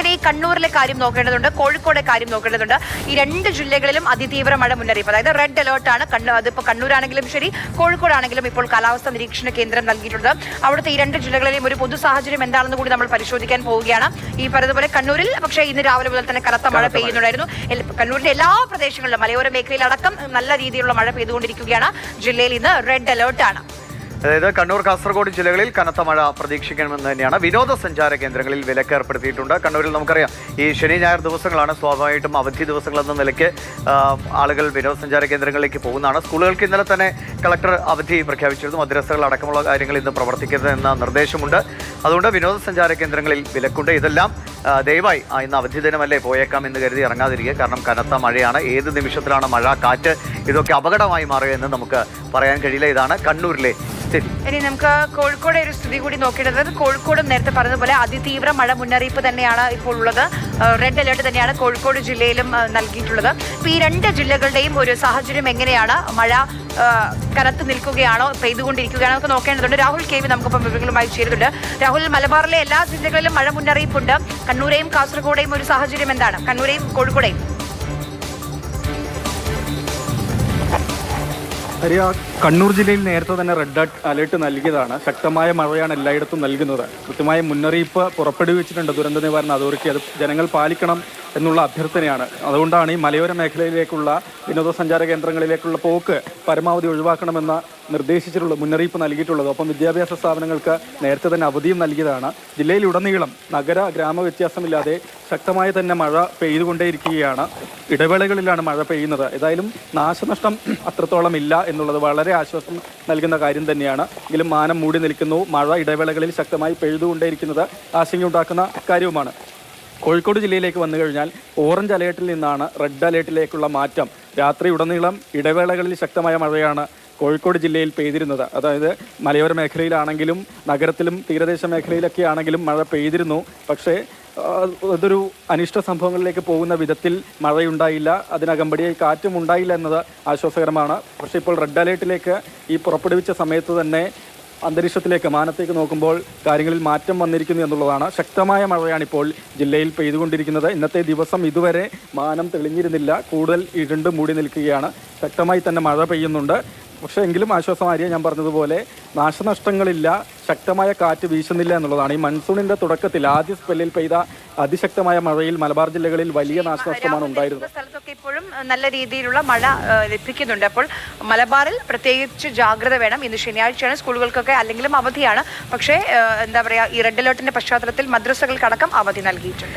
നമുക്കിനി കണ്ണൂരിലെ കാര്യം നോക്കേണ്ടതുണ്ട് കോഴിക്കോടെ കാര്യം നോക്കേണ്ടതുണ്ട്. ഈ രണ്ട് ജില്ലകളിലും അതിതീവ്ര മഴ മുന്നറിയിപ്പ്. അതായത് റെഡ് അലേർട്ടാണ് കണ്ണൂർ അതിപ്പോൾ കണ്ണൂരാണെങ്കിലും ശരി കോഴിക്കോടാണെങ്കിലും ഇപ്പോൾ കാലാവസ്ഥ നിരീക്ഷണ കേന്ദ്രം നൽകിയിട്ടുണ്ട്. അവിടുത്തെ ഈ രണ്ട് ജില്ലകളിലെയും ഒരു പൊതു സാഹചര്യം എന്താണെന്ന് കൂടി നമ്മൾ പരിശോധിക്കാൻ പോവുകയാണ്. ഈ പറഞ്ഞതുപോലെ കണ്ണൂരിൽ പക്ഷേ ഇന്ന് രാവിലെ മുതൽ തന്നെ കനത്ത മഴ പെയ്യുന്നുണ്ടായിരുന്നു. കണ്ണൂരിന്റെ എല്ലാ പ്രദേശങ്ങളിലും മലയോര മേഖലയിലടക്കം നല്ല രീതിയിലുള്ള മഴ പെയ്തുകൊണ്ടിരിക്കുകയാണ്. ജില്ലയിൽ ഇന്ന് റെഡ് അലേർട്ടാണ് അതായത് കണ്ണൂർ കാസർഗോഡ് ജില്ലകളിൽ കനത്ത മഴ പ്രതീക്ഷിക്കണമെന്ന് തന്നെയാണ്. വിനോദസഞ്ചാര കേന്ദ്രങ്ങളിൽ വിലക്ക് ഏർപ്പെടുത്തിയിട്ടുണ്ട്. കണ്ണൂരിൽ നമുക്കറിയാം ഈ ശനി ഞായർ ദിവസങ്ങളാണ്. സ്വാഭാവികമായിട്ടും അവധി ദിവസങ്ങളെന്ന നിലയ്ക്ക് ആളുകൾ വിനോദസഞ്ചാര കേന്ദ്രങ്ങളിലേക്ക് പോകുന്നതാണ്. സ്കൂളുകൾക്ക് ഇന്നലെ തന്നെ കളക്ടർ അവധി പ്രഖ്യാപിച്ചിരുന്നു. മദ്രസകൾ അടക്കമുള്ള കാര്യങ്ങൾ ഇന്ന് പ്രവർത്തിക്കരുത് എന്ന നിർദ്ദേശമുണ്ട്. അതുകൊണ്ട് വിനോദസഞ്ചാര കേന്ദ്രങ്ങളിൽ വിലക്കുണ്ട്. ഇതെല്ലാം ദയവായി ഇന്ന് അവധി ദിനമല്ലേ പോയേക്കാം എന്ന് കരുതി ഇറങ്ങാതിരിക്കുക. കാരണം കനത്ത മഴയാണ്. ഏത് നിമിഷത്തിലാണ് മഴ കാറ്റ് ഇതൊക്കെ അപകടമായി മാറുക എന്ന് നമുക്ക് പറയാൻ കഴിയില്ല. ഇതാണ് കണ്ണൂരിലെ സ്ഥിതി ഇനി നമുക്ക് കോഴിക്കോട് ഒരു സ്ഥിതി കൂടി നോക്കേണ്ടത് കോഴിക്കോടും നേരത്തെ പറഞ്ഞതുപോലെ അതിതീവ്ര മഴ മുന്നറിയിപ്പ് തന്നെയാണ് ഇപ്പോൾ ഉള്ളത്. റെഡ് അലേർട്ട് തന്നെയാണ് കോഴിക്കോട് ജില്ലയിലും നൽകിയിട്ടുള്ളത്. ഈ രണ്ട് ജില്ലകളുടെയും ഒരു സാഹചര്യം എങ്ങനെയാണ്? മഴ കനത്ത് നിൽക്കുകയാണോ? പെയ്തുകൊണ്ടിരിക്കുകയാണോ? നമുക്ക് നോക്കേണ്ടതുണ്ട്. രാഹുൽ കെ വി നമുക്കിപ്പം വിവരങ്ങളുമായി ചേരുന്നുണ്ട്. രാഹുൽ മലബാറിലെ എല്ലാ ജില്ലകളിലും മഴ മുന്നറിയിപ്പുണ്ട്. കണ്ണൂരെയും കാസർഗോഡെയും ഒരു സാഹചര്യം എന്താണ്? കണ്ണൂരെയും കോഴിക്കോടെയും. ഹരിയ കണ്ണൂർ ജില്ലയിൽ നേരത്തെ തന്നെ റെഡ് അലേർട്ട് നൽകിയതാണ്. ശക്തമായ മഴയാണ് എല്ലായിടത്തും നൽകുന്നത്. കൃത്യമായ മുന്നറിയിപ്പ് പുറപ്പെടുവിച്ചിട്ടുണ്ട്. ദുരന്ത നിവാരണ അതോറിറ്റി. അത് ജനങ്ങൾ പാലിക്കണം എന്നുള്ള അഭ്യർത്ഥനയാണ്. അതുകൊണ്ടാണ് ഈ മലയോര മേഖലയിലേക്കുള്ള വിനോദസഞ്ചാര കേന്ദ്രങ്ങളിലേക്കുള്ള പോക്ക് പരമാവധി ഒഴിവാക്കണമെന്ന നിർദ്ദേശിച്ചിട്ടുള്ള മുന്നറിയിപ്പ് നൽകിയിട്ടുള്ളത്. ഒപ്പം വിദ്യാഭ്യാസ സ്ഥാപനങ്ങൾക്ക് നേരത്തെ തന്നെ അവധിയും നൽകിയതാണ്. ജില്ലയിലുടനീളം നഗര ഗ്രാമ വ്യത്യാസമില്ലാതെ ശക്തമായി തന്നെ മഴ പെയ്തുകൊണ്ടേയിരിക്കുകയാണ്. ഇടവേളകളിലാണ് മഴ പെയ്യുന്നത്. ഏതായാലും നാശനഷ്ടം അത്രത്തോളം ഇല്ല എന്നുള്ളത് വളരെ ആശ്വാസം നൽകുന്ന കാര്യം തന്നെയാണ്. എങ്കിലും മാനം മൂടി നിൽക്കുന്നു. മഴ ഇടവേളകളിൽ ശക്തമായി പെയ്തുകൊണ്ടേയിരിക്കുന്നത് ആശങ്കയുണ്ടാക്കുന്ന കാര്യവുമാണ്. കോഴിക്കോട് ജില്ലയിലേക്ക് വന്നു കഴിഞ്ഞാൽ ഓറഞ്ച് അലേർട്ടിൽ നിന്നാണ് റെഡ് അലേർട്ടിലേക്കുള്ള മാറ്റം. രാത്രി ഉടനീളം ഇടവേളകളിൽ ശക്തമായ മഴയാണ് കോഴിക്കോട് ജില്ലയിൽ പെയ്തിരുന്നത്. അതായത് മലയോര മേഖലയിലാണെങ്കിലും നഗരത്തിലും തീരദേശ മേഖലയിലൊക്കെ ആണെങ്കിലും മഴ പെയ്തിരുന്നു. പക്ഷേ അതൊരു അനിഷ്ട സംഭവങ്ങളിലേക്ക് പോകുന്ന വിധത്തിൽ മഴയുണ്ടായില്ല. അതിനകമ്പടിയായി കാറ്റും ഉണ്ടായില്ല എന്നത് ആശ്വാസകരമാണ്. പക്ഷേ ഇപ്പോൾ റെഡ് അലേർട്ടിലേക്ക് ഈ പുറപ്പെടുവിച്ച സമയത്ത് തന്നെ അന്തരീക്ഷത്തിലേക്ക് മാനത്തേക്ക് നോക്കുമ്പോൾ കാര്യങ്ങളിൽ മാറ്റം വന്നിരിക്കുന്നു എന്നുള്ളതാണ്. ശക്തമായ മഴയാണ് ഇപ്പോൾ ജില്ലയിൽ പെയ്തുകൊണ്ടിരിക്കുന്നത്. ഇന്നത്തെ ദിവസം ഇതുവരെ മാനം തെളിഞ്ഞിരുന്നില്ല. കൂടുതൽ ഇരുണ്ട് മൂടി നിൽക്കുകയാണ്. ശക്തമായി തന്നെ മഴ പെയ്യുന്നുണ്ട്. പക്ഷേ എങ്കിലും ആശ്വാസമാരിയ ഞാൻ പറഞ്ഞതുപോലെ നാശനഷ്ടങ്ങളില്ല ശക്തമായ കാറ്റ് വീശുന്നില്ല എന്നുള്ളതാണ്. ഈ മൺസൂണിന്റെ തുടക്കത്തിൽ ആദ്യ സ്പെല്ലിൽ പെയ്ത അതിശക്തമായ മഴയിൽ മലബാർ ജില്ലകളിൽ വലിയ നാശനഷ്ടമാണ് ഉണ്ടായിരുന്നത്. ഇപ്പോഴും നല്ല രീതിയിലുള്ള മഴ ലഭിക്കുന്നുണ്ട്. അപ്പോൾ മലബാറിൽ പ്രത്യേകിച്ച് ജാഗ്രത വേണം. ഇന്ന് ശനിയാഴ്ചയാണ് സ്കൂളുകൾക്കൊക്കെ അല്ലെങ്കിലും അവധിയാണ്. പക്ഷേ എന്താ പറയുക ഈ റെഡ് അലേർട്ടിന്റെ പശ്ചാത്തലത്തിൽ മദ്രസകൾക്കടക്കം അവധി നൽകിയിട്ടുണ്ട്.